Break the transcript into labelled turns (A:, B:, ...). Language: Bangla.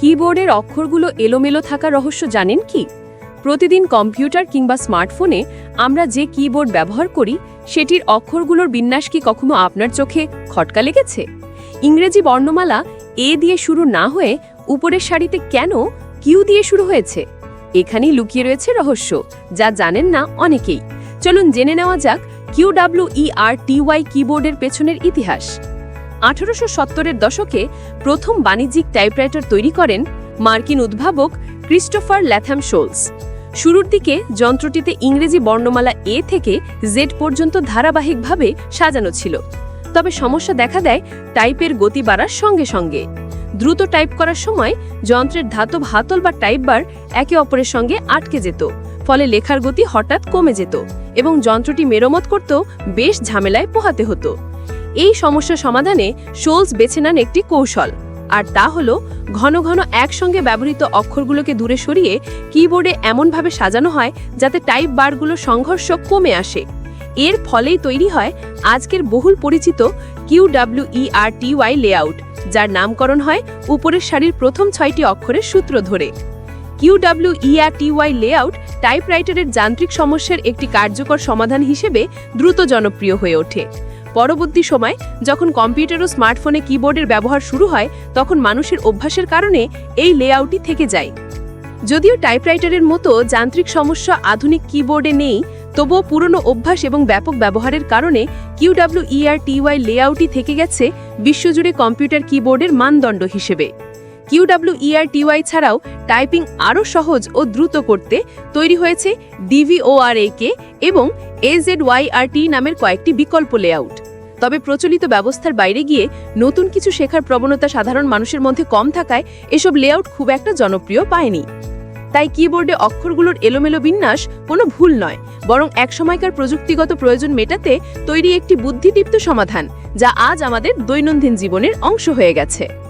A: কিবোর্ডের অক্ষরগুলো এলোমেলো থাকার রহস্য জানেন কি? প্রতিদিন কম্পিউটার কিংবা স্মার্টফোনে আমরা যে কিবোর্ড ব্যবহার করি, সেটির অক্ষরগুলোর বিন্যাস কি কখনো আপনার চোখে খটকা লেগেছে? ইংরেজি বর্ণমালা এ দিয়ে শুরু না হয়ে উপরের সারিতে কেন কিউ দিয়ে শুরু হয়েছে? এখানেই লুকিয়ে রয়েছে রহস্য, যা জানেন না অনেকেই। চলুন জেনে নেওয়া যাক Q W E R T Y কিবোর্ডের পেছনের ইতিহাস। আঠারোশো সত্তরের দশকে প্রথম বাণিজ্যিক টাইপরাইটার তৈরি করেন মার্কিন উদ্ভাবক ক্রিস্টোফার ল্যাথাম শোলস। শুরুর দিকে যন্ত্রটিতে ইংরেজি বর্ণমালা এ থেকে জেড পর্যন্ত ধারাবাহিকভাবে সাজানো ছিল। তবে সমস্যা দেখা দেয় টাইপের গতি বাড়ার সঙ্গে সঙ্গে। দ্রুত টাইপ করার সময় যন্ত্রের ধাতব হাতল বা টাইপ বার একে অপরের সঙ্গে আটকে যেত, ফলে লেখার গতি হঠাৎ কমে যেত এবং যন্ত্রটি মেরামত করতেও বেশ ঝামেলায় পোহাতে হতো। এই সমস্যা সমাধানে শোলস বেছে নেন একটি কৌশল। আর তা হল, ঘন ঘন একসঙ্গে ব্যবহৃত অক্ষরগুলোকে দূরে সরিয়ে কিবোর্ডে এমনভাবে সাজানো হয় যাতে টাইপ বারগুলোর সংঘর্ষ কমে আসে। এর ফলেই তৈরি হয় আজকের বহুল পরিচিত Q W R T Y layout, যার নামকরণ হয় উপরের সারির প্রথম ছয়টি অক্ষরের সূত্র ধরে। Q W R T Y layout টাইপরাইটারের যান্ত্রিক সমস্যার একটি কার্যকর সমাধান হিসেবে দ্রুত জনপ্রিয় হয়ে ওঠে। পরবর্তী সময় যখন কম্পিউটার ও স্মার্টফোনে কিবোর্ডের ব্যবহার শুরু হয়, তখন মানুষের অভ্যাসের কারণে এই লেআউটই থেকে যায়। যদিও টাইপরাইটারের মতো যান্ত্রিক সমস্যা আধুনিক কিবোর্ডে নেই, তবুও পুরনো অভ্যাস এবং ব্যাপক ব্যবহারের কারণে কিউডাব্লিউ ইআর টিওয়াই লেআউটই থেকে গেছে বিশ্বজুড়ে কম্পিউটার কিবোর্ডের মানদণ্ড হিসেবে। কিউডাব্লিউ ইআর টিওয়াই ছাড়াও টাইপিং আরও সহজ ও দ্রুত করতে তৈরি হয়েছে ডিভিওআরএকে এবং এজেডওয়াইআরটি নামের কয়েকটি বিকল্প লেআউট। তবে প্রচলিত ব্যবস্থার বাইরে গিয়ে নতুন কিছু শেখার প্রবণতা সাধারণ মানুষের মধ্যে কম থাকায় এসব লেআউট খুব একটা জনপ্রিয় পায়নি। তাই কিবোর্ডে অক্ষরগুলোর এলোমেলো বিন্যাস কোনো ভুল নয়, বরং একসময়কার প্রযুক্তিগত প্রয়োজন মেটাতে তৈরি একটি বুদ্ধিদীপ্ত সমাধান, যা আজ আমাদের দৈনন্দিন জীবনের অংশ হয়ে গেছে।